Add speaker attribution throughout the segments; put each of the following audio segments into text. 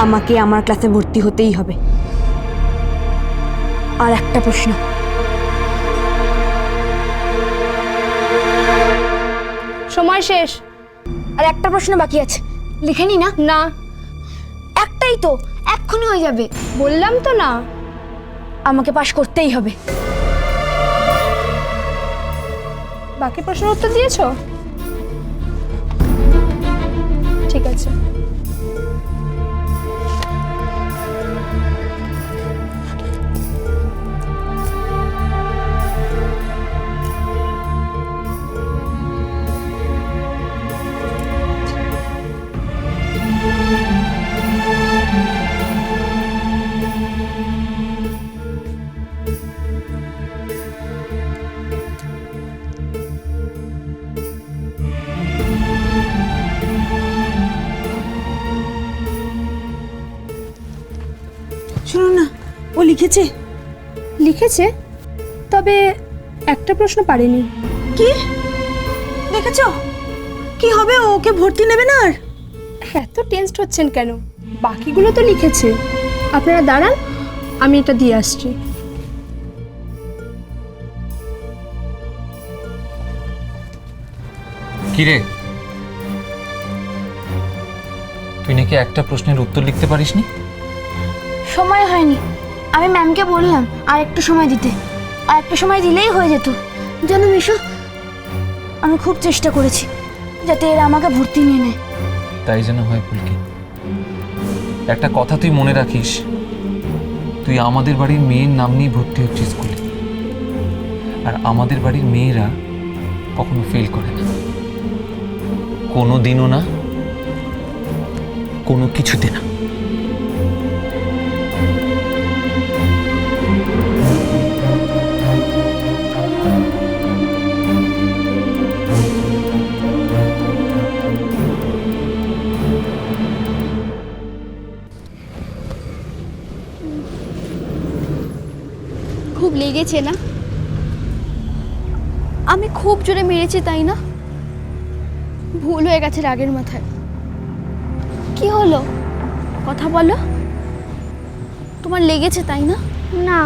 Speaker 1: আমাকে আমার ক্লাসে ভর্তি হতেই হবে। আর একটা প্রশ্ন।
Speaker 2: সময় শেষ।
Speaker 1: আর একটা প্রশ্ন বাকি আছে। লিখে নি না?
Speaker 2: না।
Speaker 1: একটাই তো এক্ষুনি হয়ে যাবে।
Speaker 2: বললাম তো না।
Speaker 1: আমাকে পাশ করতেই হবে।
Speaker 2: বাকি প্রশ্নের উত্তর দিয়েছ?
Speaker 3: লিখেছে?
Speaker 2: লিখেছে? তবে একটা প্রশ্ন পারেনি।
Speaker 3: কি? দেখেছ? কি হবে? ওকে ভর্তি নেবে না আর?
Speaker 2: এত টেনসড হচ্ছেন কেন? বাকিগুলো তো লিখেছে। আপনারা দাঁড়ান আমি এটা দিয়ে আসছি।
Speaker 4: কিরে তুই নাকি একটা প্রশ্নের উত্তর লিখতে পারিসনি?
Speaker 1: সময় হয়নি। আমি ম্যামকে বললাম, আর একটু সময় দিতে। আর একটু সময় দিলেই হয়ে যেত। জানো মিশু, আমি খুব চেষ্টা করেছি যাতে এরা আমাকে ভর্তি নিয়ে নেয়।
Speaker 4: তাই যেন হয় ফুলকি। একটা কথা তুই মনে রাখিস, তুই আমাদের বাড়ির মেয়ের নাম নিয়ে ভর্তি হচ্ছিস স্কুলে। আর আমাদের বাড়ির মেয়েরা কখনো ফেল করে না। কোনো দিনও না, কোনো কিছুতে না।
Speaker 5: লেগেছে না? আমি খুব জোরে মেরেছি তাই না? ভুল হয়ে গেছে রাগের মাথায়। কি হলো? কথা বলো। তোমার লেগেছে তাই না? না।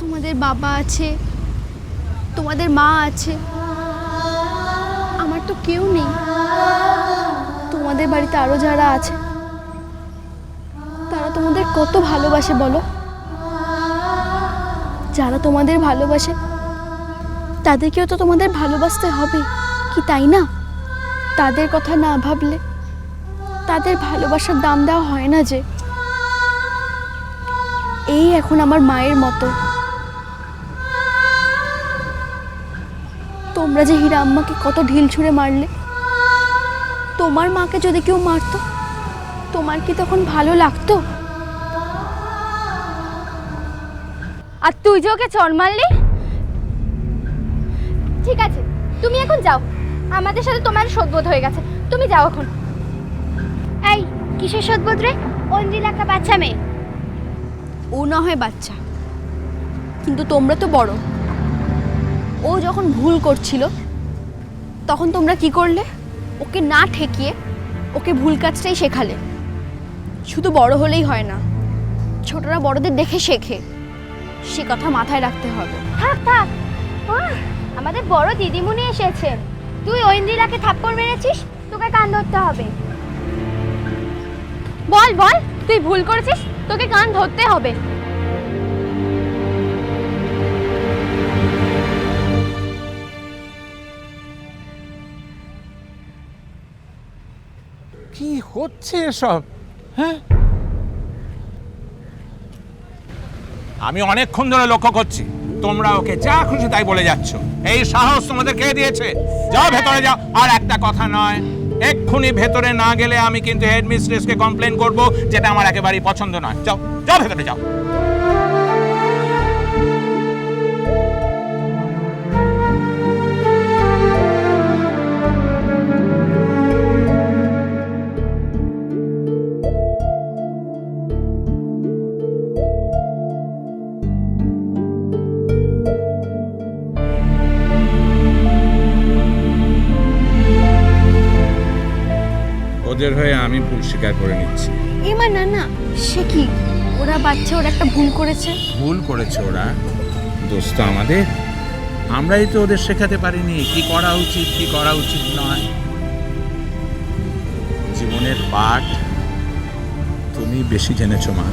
Speaker 5: তোমাদের বাবা আছে তোমাদের মা আছে। আমার তো কেউ নেই। তোমাদের বাড়িতে আরও যারা আছে তোমাদের কত ভালোবাসে বলো? যারা তোমাদের ভালোবাসে, তাদেরকেও তো তোমাদের ভালোবাসতে হবে, কি তাই না? তাদের কথা না ভাবলে তাদের ভালোবাসার দাম দেওয়া হয় না যে। এই এখন আমার মায়ের মতো। তোমরা যে হীরা আম্মাকে কত ঢিল ছুঁড়ে মারলে, তোমার মাকে যদি কেউ মারতো, তোমার কি তখন ভালো লাগতো?
Speaker 6: আর তুই যে ওকে চড় মারলি? ঠিক আছে, তুমি এখন যাও। আমাদের সাথে তোমার সদবোধ হয়ে গেছে। তুমি যাও এখন। এই, কিসের সদবোধ রে? অঞ্জিল একটা বাচ্চা মেয়ে।
Speaker 5: ও না হয় বাচ্চা, কিন্তু তোমরা তো বড়। ও যখন ভুল করছিল, তখন তোমরা কি করলে? ওকে না ঠেকিয়ে, ওকে ভুল কাজটাই শেখালে। শুধু বড় হলেই হয় না, ছোটরা বড়দের দেখে শেখে। সে কথা মাথায় রাখতে হবে।
Speaker 6: থাক থাক। আমাদের বড় দিদিমণি এসেছেন। তুই ঐন্দ্রিলাকে থাপ্পড় মেরেছিস? তোকে কান ধরতে হবে। বল বল, তুই ভুল করেছিস? তোকে কান ধরতে হবে।
Speaker 7: কি হচ্ছে এসব? হ্যাঁ? আমি অনেকক্ষণ ধরে লক্ষ্য করছি। তোমরা ওকে যা খুশি তাই বলে যাচ্ছ। এই সাহস তোমাদের কে দিয়েছে? যাও ভেতরে যাও। আর একটা কথা নয়, এক্ষুনি ভেতরে না গেলে আমি কিন্তু হেডমিস্ট্রেসকে কমপ্লেন করব, যেটা আমার একেবারেই পছন্দ নয়। যাও যাও ভেতরে যাও। ওদের হয়ে আমি ভুল স্বীকার করে নিচ্ছি
Speaker 5: এমা না না সে কি ওরা বাচ্চা ওরা একটা ভুল করেছে
Speaker 7: ভুল করেছে ওরা দোষ তো আমাদের আমরাই তো ওদের শেখাতে পারিনি কি করা উচিত কি করা উচিত নয় জীবনের পাঠ তুমি বেশি জেনেছো মা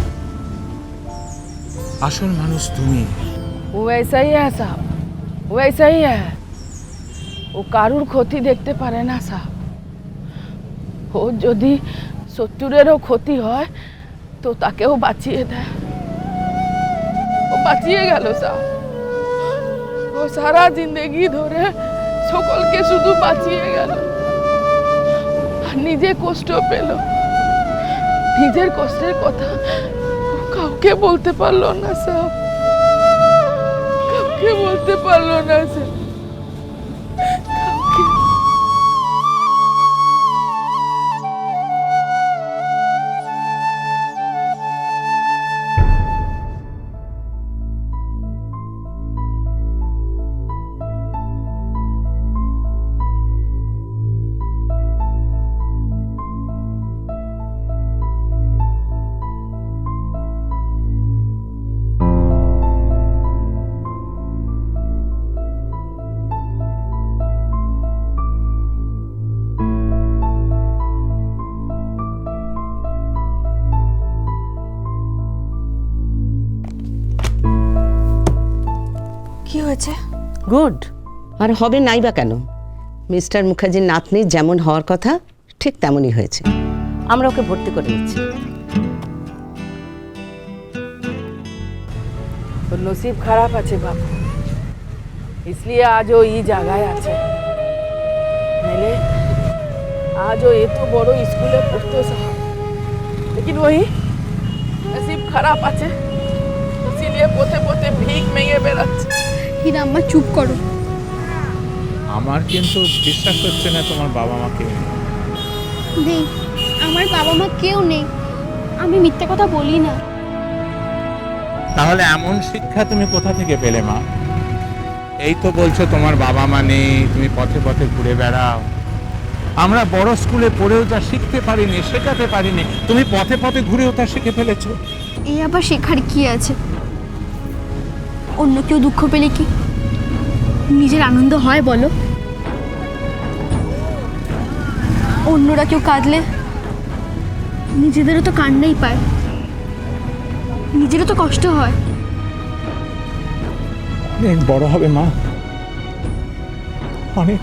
Speaker 7: আসল মানুষ তুমি
Speaker 8: ও ऐसा ही है साहब वैसा ही है ও কারুর ক্ষতি দেখতে পারে না সাহেব ও যদি শত্রুরেরও ক্ষতি হয়, তো তাকেও বাঁচিয়ে দেয়। ও বাঁচিয়ে গেল সাহেব ও সারা জিন্দগি ধরে সকলকে শুধু বাঁচিয়ে গেল। নিজে কষ্ট পেল। নিজের কষ্টের কথা কাউকে বলতে পারল না সাহেব কাউকে বলতে পারল না সে
Speaker 3: হয়েছে
Speaker 9: গুড আর হবে নাই বা কেন মিস্টার মুখার্জির নাতনি যেমন হওয়ার কথা ঠিক তেমনই হয়েছে আমরা ওকে ভর্তি করে নিচ্ছি
Speaker 8: ওর নসিব খারাপ আছে বাবু इसलिए आज ও এই জায়গায় আছে মেলে आज ও এত বড় স্কুলে পড়তো সাহেব लेकिन वही नसीब খারাপ আছে इसीलिए পোতে পোতে ভিক মেয়ে বেড়াচ্ছে
Speaker 5: হীরা আম্মা চুপ করো।
Speaker 7: আমার কিন্তু বিশ্বাস হচ্ছে না তোমার বাবা মাকে
Speaker 5: নেই আমার বাবা মা কেউ নেই। আমি মিথ্যে কথা বলি না।
Speaker 7: তাহলে এমন শিক্ষা তুমি কোথা থেকে পেলে মা? এই তো বলছো তোমার বাবা মা নেই তুমি পথে পথে ঘুরে বেড়াও। আমরা বড় স্কুলে পড়েও যা শিখতে পারিনি শেখাতে পারিনি তুমি পথে পথে ঘুরেও তা শিখে ফেলেছো।
Speaker 5: এই আবার শেখার কি আছে? অন্য কেউ দুঃখ পেলে কি? নিজের আনন্দ হয় বলো। অন্যরা কেউ কাঁদলে? নিজেদেরও তো কান্নাই পায়। নিজেরও তো কষ্ট হয়।
Speaker 7: বড় হবে মা। অনেক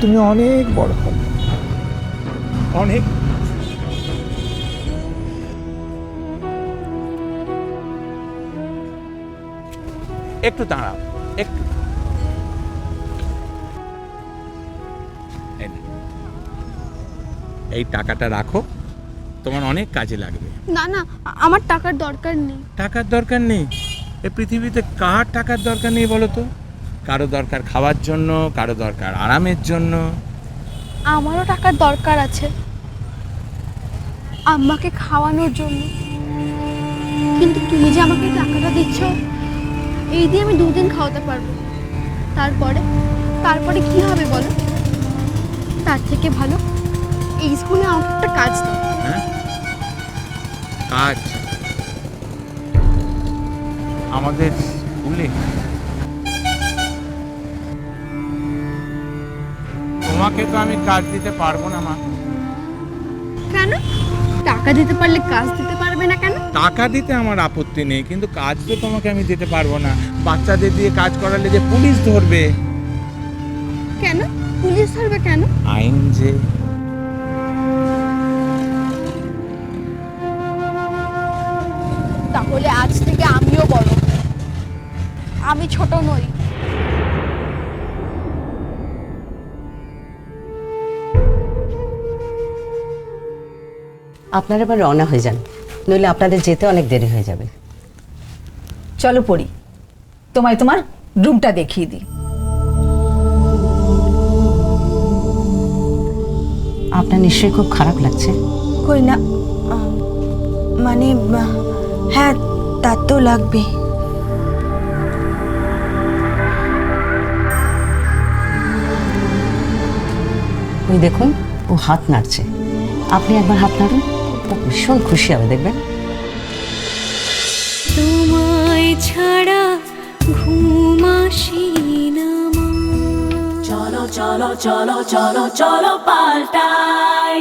Speaker 7: তুমি অনেক বড় হবে। অনেক একটু দাঁড়াও একটু। এই টাকাটা রাখো তোমার অনেক কাজে লাগবে।
Speaker 5: না না আমার টাকার দরকার নেই।
Speaker 7: টাকার দরকার নেই? এই পৃথিবীতে কার টাকার দরকার নেই বলো তো? কারও দরকার খাওয়ার জন্য কারও দরকার আরামের জন্য।
Speaker 5: আমারও টাকার দরকার আছে। আম্মাকে খাওয়ানোর জন্য। কিন্তু তুমি যে আমাকে টাকাটা দিচ্ছ এই দিয়ে আমি দুদিন খাওয়াতে পারব। তারপরে তারপরে কি হবে বলো? তার থেকে ভালো এই স্কুলে আমাকে একটা কাজ দাও
Speaker 7: হ্যাঁ? কাজ? আমাদের স্কুলে? তোমাকে তো আমি কাজ দিতে পারব না মা।
Speaker 5: কেন? টাকা দিতে পারলে কাজ দিতে পারবে না কেন?
Speaker 7: টাকা দিতে আমার আপত্তি নেই কিন্তু কাজ তো তোমাকে আমি দিতে পারব না। বাচ্চাদের দিয়ে কাজ করালে যে পুলিশ ধরবে।
Speaker 5: কেন? পুলিশ ধরবে কেন?
Speaker 7: আইন যে।
Speaker 5: তাহলে আজ থেকে আমিও বড়। আমি ছোট নই।
Speaker 9: আপনারা এবার রওনা হয়ে যান। নইলে আপনাদের যেতে অনেক দেরি হয়ে যাবে।
Speaker 3: চলো পড়ি। তোমায় তোমার রুমটা দেখিয়ে দিই।
Speaker 9: আপনার নিশ্চয়ই খুব খারাপ লাগছে।
Speaker 3: কই না মানে হ্যাঁ তার তো লাগবে।
Speaker 9: ওই দেখুন ও হাত নাড়ছে। আপনি একবার হাত নাড়ুন। ভীষণ খুশি হবে দেখবেন।
Speaker 10: তোমায় ছাড়া ঘুম না চলো চলো চলো চলো চলো পাল্টাই